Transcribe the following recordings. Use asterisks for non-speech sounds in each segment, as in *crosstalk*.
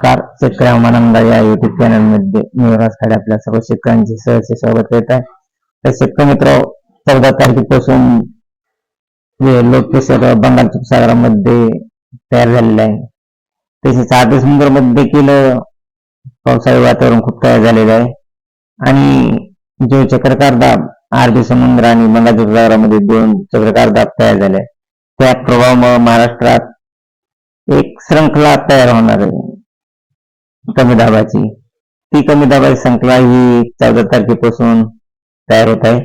Car शेतकरी हवामानंदा या YouTube चॅनलमध्ये मी खाडे आपल्या सर्व शेतकऱ्यांचे सहर्ष स्वागत करत आहे. तर शेतकरी मित्र चौदा तारखेपासून जे लोककेशर बंगालच्या उपसागरामध्ये तयार झालेले आहे. तसेच आधी समुद्रमध्ये देखील पावसाळी वातावरण खूप तयार झालेलं आहे. आणि जो चक्रकार दाब अरबी समुद्र आणि बंगालच्या उपसागरामध्ये दोन चक्रकार दाब तयार झाले त्या प्रभावामुळे महाराष्ट्रात एक श्रंखला तयार होणार आहे. कमी दाबाची ती कमी दाबाची संकला ही चौदा तारखेपासून तयार होत आहे.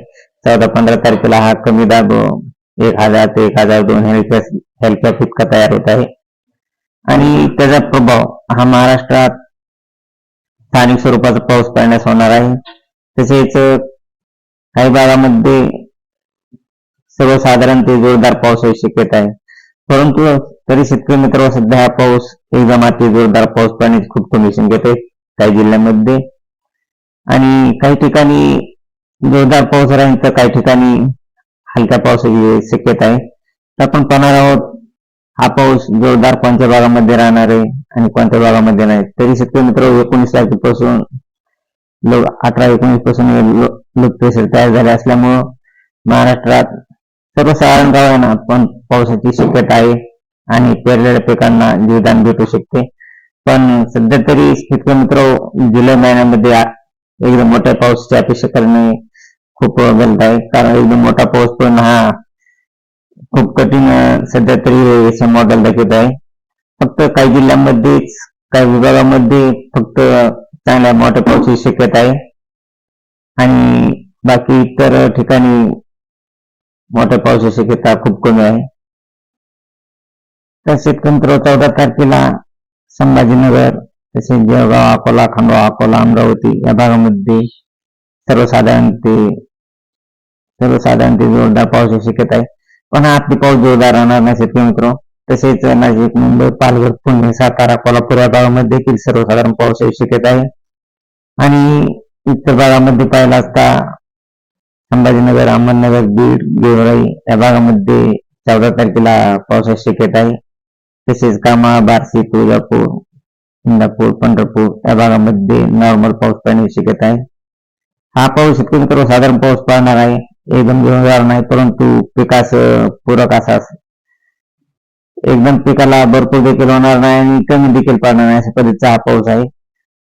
चौदा पंधरा तारखेला हा कमी दाब एक हजार ते एक हजार दोन हेल्प्या इतका तयार होत आहे. आणि त्याचा प्रभाव हा महाराष्ट्रात स्थानिक स्वरूपाचा पाऊस पडण्यास होणार आहे. तसेच काही भागामध्ये सर्वसाधारण ते जोरदार पावसाची शक्यता आहे. परंतु तरी शेतकरी मित्र सध्या हा पाऊस एकदम अति जोरदार पाऊस पाण्याची खूप कंडिशन घेते काही जिल्ह्यामध्ये. आणि काही ठिकाणी जोरदार पाऊस राहील तर काही ठिकाणी हलक्या पावसाची शक्यता आहे. तर आपण पाहणार आहोत हा पाऊस जोरदार कोणत्या भागामध्ये राहणार आहे आणि कोणत्या भागामध्ये नाही. तरी शक्य मित्र एकोणीस तारखेपासून लोक अठरा एकोणीसपासून लोक प्रेशर तयार झाले असल्यामुळं महाराष्ट्रात सर्वसाधारण गावांना पण पावसाची शक्यता आहे. आणि पेरलेल्या पिकांना जीवदान भेटू शकते. पण सध्या तरी शेतकरी मित्र जुलै महिन्यामध्ये एकदम मोठ्या पावसाची अपेक्षा करणे खूप गलत आहे. कारण एकदम मोठा पाऊस पण हा खूप कठीण सध्या तरी याचे मॉडेल दाखवत आहे. फक्त काही जिल्ह्यांमध्येच काही विभागामध्ये फक्त चांगल्या मोठ्या पावसाची शक्यता आहे. आणि बाकी इतर ठिकाणी मोठ्या पावसाची शक्यता खूप कमी आहे. तसेच कंत्रो चौदा तारखेला संभाजीनगर तसेच जळगाव अकोला खांडवा अकोला अमरावती या भागामध्ये सर्वसाधारण ते सर्वसाधारण ते जोरदार पावसाची शक्यता आहे. पण आपली पाऊस जोरदार राहणार नाही शेतकरी मित्र. तसेच नाशिक मुंबई पालघर पुणे सातारा कोल्हापूर या भागामध्ये देखील सर्वसाधारण पावसाची शक्यता आहे. आणि इतर भागामध्ये पाहिला असता संभाजीनगर अहमदनगर बीड गेवराई या भागामध्ये चौदा तारखेला पावसाची शक्यता आहे. तसेच कामा बार्शी तुळजापूर इंदापूर पंढरपूर या भागामध्ये नॉर्मल पाऊस पडण्याची शक्यता आहे हा पाऊस शेतकरी मित्र साधारण पाऊस पडणार आहे एकदम जोरदार नाही परंतु पिकास पूरक असा एकदम पिकाला भरपूर देखील होणार नाही आणि कमी देखील पडणार नाही अशा पद्धतीचा हा पाऊस आहे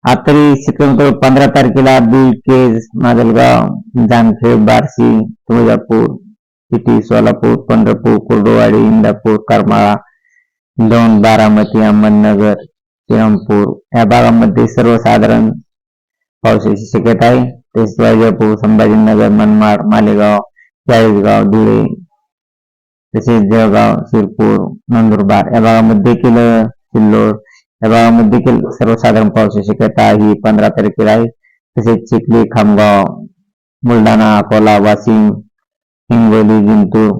आता तरी शेतकरी मित्र पंधरा तारखेला बीड केज माजलगाव जामखेड बार्शी तुळजापूर सिटी सोलापूर पंढरपूर कुर्डुवाडी इंदापूर करमाळा दोन बारामती अहमदनगर श्रीरामपूर या भागामध्ये सर्वसाधारण पावसाची शक्यता आहे. तसेच वैजापूर संभाजीनगर मनमाड मालेगाव चाळीसगाव धुळे तसेच जळगाव शिरपूर नंदुरबार या भागामध्ये देखील सिल्लोड या भागामध्ये देखील सर्वसाधारण पावसाची शक्यता ही पंधरा तारखेला आहे. तसेच चिखली खामगाव बुलढाणा अकोला वाशिम हिंगोली जिंतूर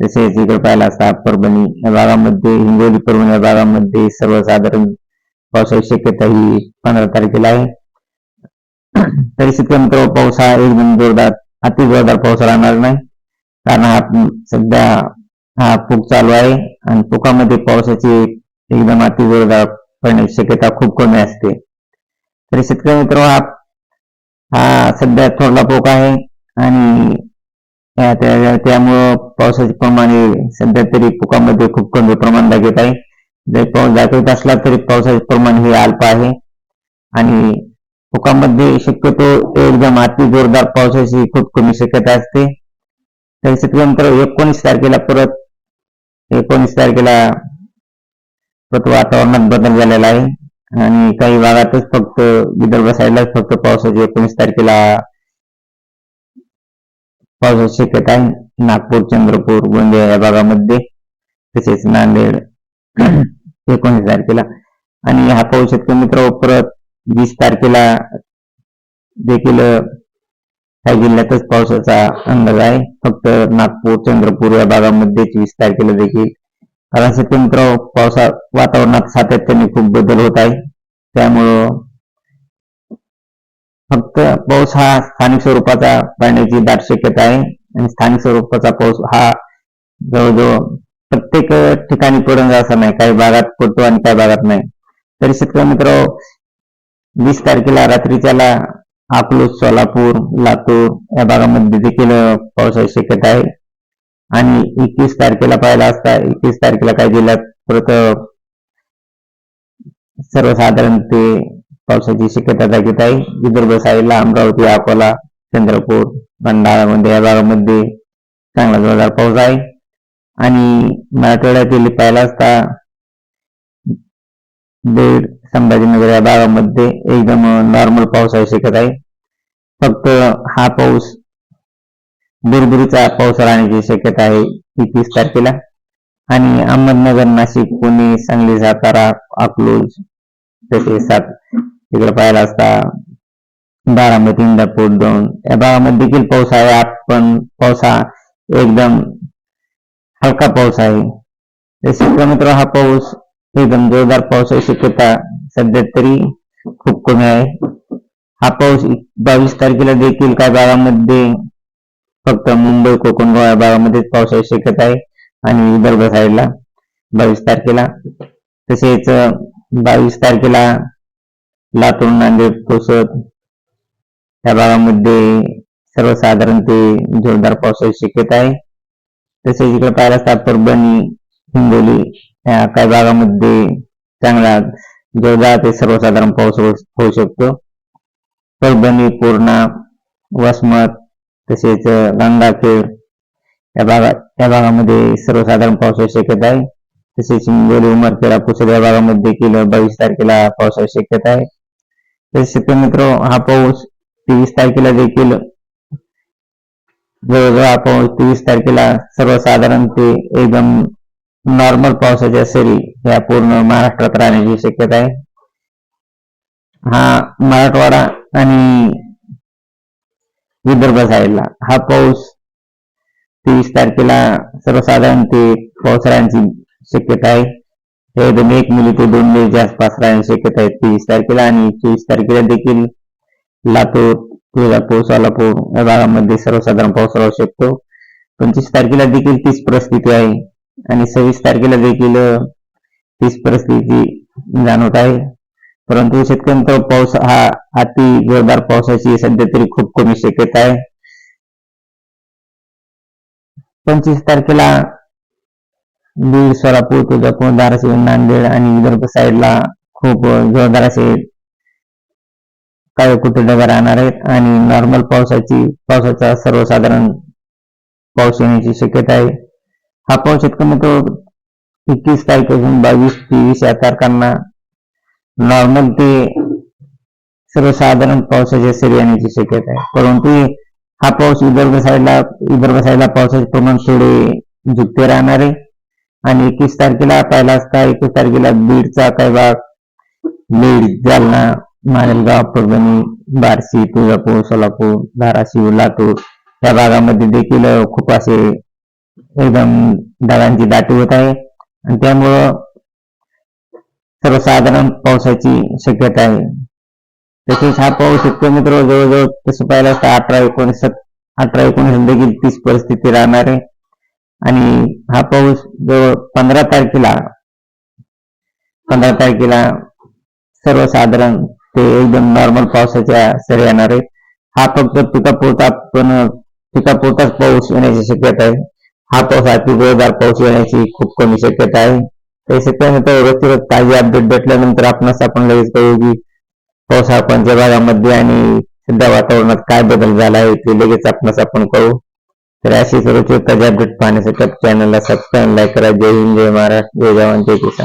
तसेच इकडे पाहिला असता परभणी या भागामध्ये हिंगोली परभणी या भागामध्ये सर्वसाधारण पावसाची शक्यता ही पंधरा तारखेला आहे तरी शेतकरी पाऊस हा एकदम जोरदार, अति जोरदार पाऊस राहणार नाही कारण हा सध्या हा पूक चालू आहे आणि पुकामध्ये पावसाची एकदम अति जोरदार पडण्याची शक्यता खूप कमी असते। तरी शेतकरी मित्र हा हा सध्या थोरला पोक आहे आणि त्यामुळं पावसाचे प्रमाण हे सध्या तरी पुकामध्ये खूप कमी प्रमाण लागत आहे जरी पाऊस दाखवत असला तरी पावसाचे प्रमाण हे अल्प आहे. आणि पुकामध्ये शक्यतो एकदम अति जोरदार पावसाची खूप कमी शक्यता असते. तर शेतकऱ्यांतर एकोणीस तारखेला परत एकोणीस तारखेला परत वातावरणात बदल झालेला आहे. आणि काही भागातच फक्त विदर्भ साईडलाच फक्त पावसाची एकोणीस तारखेला पावसाची शक्यता आहे नागपूर चंद्रपूर गोंदिया या भागामध्ये तसेच नांदेड *clears throat* एकोणीस तारखेला. आणि हा पाऊस शेतकरी मित्र परत वीस तारखेला देखील काही जिल्ह्यातच पावसाचा अंदाज आहे. फक्त नागपूर चंद्रपूर या भागामध्येच वीस तारखेला देखील. कारण सत्य मित्र पावसा वातावरणात सातत्याने खूप बदल होत आहे. त्यामुळं फक्त पाऊस हा स्थानिक स्वरूपाचा पडण्याची दाट शक्यता आहे आणि स्थानिक स्वरूपाचा पाऊस हा जवळजवळ प्रत्येक ठिकाणी पडून असा नाही. काही भागात पडतो आणि काही भागात नाही. तरी शेतकरी मित्र वीस तारखेला रात्रीच्याला अकलूज सोलापूर लातूर या भागामध्ये देखील पावसाची शक्यता आहे. आणि एकवीस तारखेला पाहिला असता एकवीस तारखेला काही जिल्ह्यात परत सर्वसाधारण ते पावसाची शक्यता दाखवत आहे. विदर्भ साईडला अमरावती अकोला चंद्रपूर भंडारामध्ये या भागामध्ये चांगला जोरदार पाऊस आहे. आणि मराठवाड्यातील पाहिला असता बीड संभाजीनगर या भागामध्ये एकदम नॉर्मल पाऊस आहे आहे. फक्त हा पाऊस बुरबुरीचा पाऊस राहण्याची शक्यता आहे एकवीस तारखेला. आणि अहमदनगर नाशिक पुणे सांगली सातारा अकलूज तसे सात इकडे पाहायला असता बारामती इंदापूर दोन. या भागामध्ये देखील पाऊस आहे आपण पाऊस हा एकदम हलका पाऊस आहे. तसे मित्र हा पाऊस एकदम जोरदार पावसाची शक्यता सध्या तरी खूप कमी आहे. हा पाऊस बावीस तारखेला देखील काही भागामध्ये फक्त मुंबई कोकण गोवा या भागामध्येच पावसाची शक्यता आहे. आणि विदर्भ साईडला बावीस तारखेला. तसेच बावीस तारखेला लातूर नांदेड कोसत या भागामध्ये सर्वसाधारण ते जोरदार पावसाची शक्यता आहे. तसेच इकडे पाहिला असता परभणी हिंगोली या काही भागामध्ये चांगला जोरदार ते सर्वसाधारण पाऊस होऊ शकतो. परभणी पूर्णा वसमत तसेच गंगाखेड या भागात या भागामध्ये सर्वसाधारण पावसाची शक्यता आहे. तसेच हिंगोली उमरखेडा पुसद या भागामध्ये केलं बावीस तारखेला पावसाची शक्यता आहे. तसेच मित्र हा पाऊस तेवीस तारखेला देखील जवळजवळ पाऊस तेवीस तारखेला सर्वसाधारण ते एकदम नॉर्मल पावसाच्या सरी या पूर्ण महाराष्ट्रात राहण्याची शक्यता आहे. हा मराठवाडा आणि विदर्भ साईडला हा पाऊस तेवीस तारखेला सर्वसाधारण ते पावसाळ्यांची शक्यता आहे. एकदम एक मुली ते दोन मिलीच्या आसपास राहण्याची शक्यता आहे तेवीस तारखेला आणि चोवीस तारखेला देखील लातूर तुळजापूर सोलापूर या भागामध्ये सर्वसाधारण पाऊस राहू शकतो. पंचवीस तारखेला देखील तीच परिस्थिती आहे आणि सव्वीस तारखेला देखील तीच परिस्थिती जाणवत आहे. परंतु शेतकऱ्यांचा पाऊस हा अति जोरदार पावसाची सध्या तरी खूप कमी शक्यता आहे. पंचवीस तारखेला बीड सोलापूर तुळजापूर धाराशिव नांदेड आणि विदर्भ साईडला खूप जोरदार असे काही कुठे ढगा राहणार आहेत आणि नॉर्मल पावसाची पावसाचा सर्वसाधारण पाऊस येण्याची शक्यता आहे. हा पाऊस शेतकरी तो एकवीस तारखेपासून बावीस तेवीस या तारखांना नॉर्मल ते सर्वसाधारण पावसाच्या सरी येण्याची शक्यता आहे. परंतु हा पाऊस विदर्भ साईडला विदर्भ साईडला पावसाचे प्रमाण थोडे झुकते राहणार. आहे आणि एकवीस तारखेला पाहिला असता एकवीस तारखेला बीडचा काही भाग? बीड जालना मारेलगाव परभणी बार्शी तुळजापूर सोलापूर धाराशिव लातूर या भागामध्ये देखील खूप असे एकदम ढगांची दाटी होत आहे. आणि त्यामुळं सर्वसाधारण पावसाची शक्यता आहे. तसेच हा पाऊस शेतकरी मित्र जवळजवळ तसं पाहिलं असतं अठरा एकोणीस अठरा एकोणीस देखील तीच परिस्थिती राहणार आहे. आणि हा पाऊस जवळ पंधरा तारखेला पंधरा तारखेला सर्वसाधारण ते एकदम नॉर्मल पावसाच्या सर येणार आहे हा फक्त पिकापुरता पण पिकापुरताच पाऊस येण्याची शक्यता आहे. हा पाऊस अति जोरदार पाऊस येण्याची खूप कमी शक्यता आहे. ते शक्यता रोजची रोज ताजी अपडेट भेटल्यानंतर आपणास आपण लगेच कळू की पाऊस आपण कोणत्या भागामध्ये आणि सध्या वातावरणात काय बदल झाला आहे ते लगेच आपणास आपण कळू. तर अशी सर्वोच्च ताजी अपडेट पाहण्यासाठी चॅनलला सबस्क्राईब लाईक करा. जय हिंद जय महाराष्ट्र जय जवान जय किसान.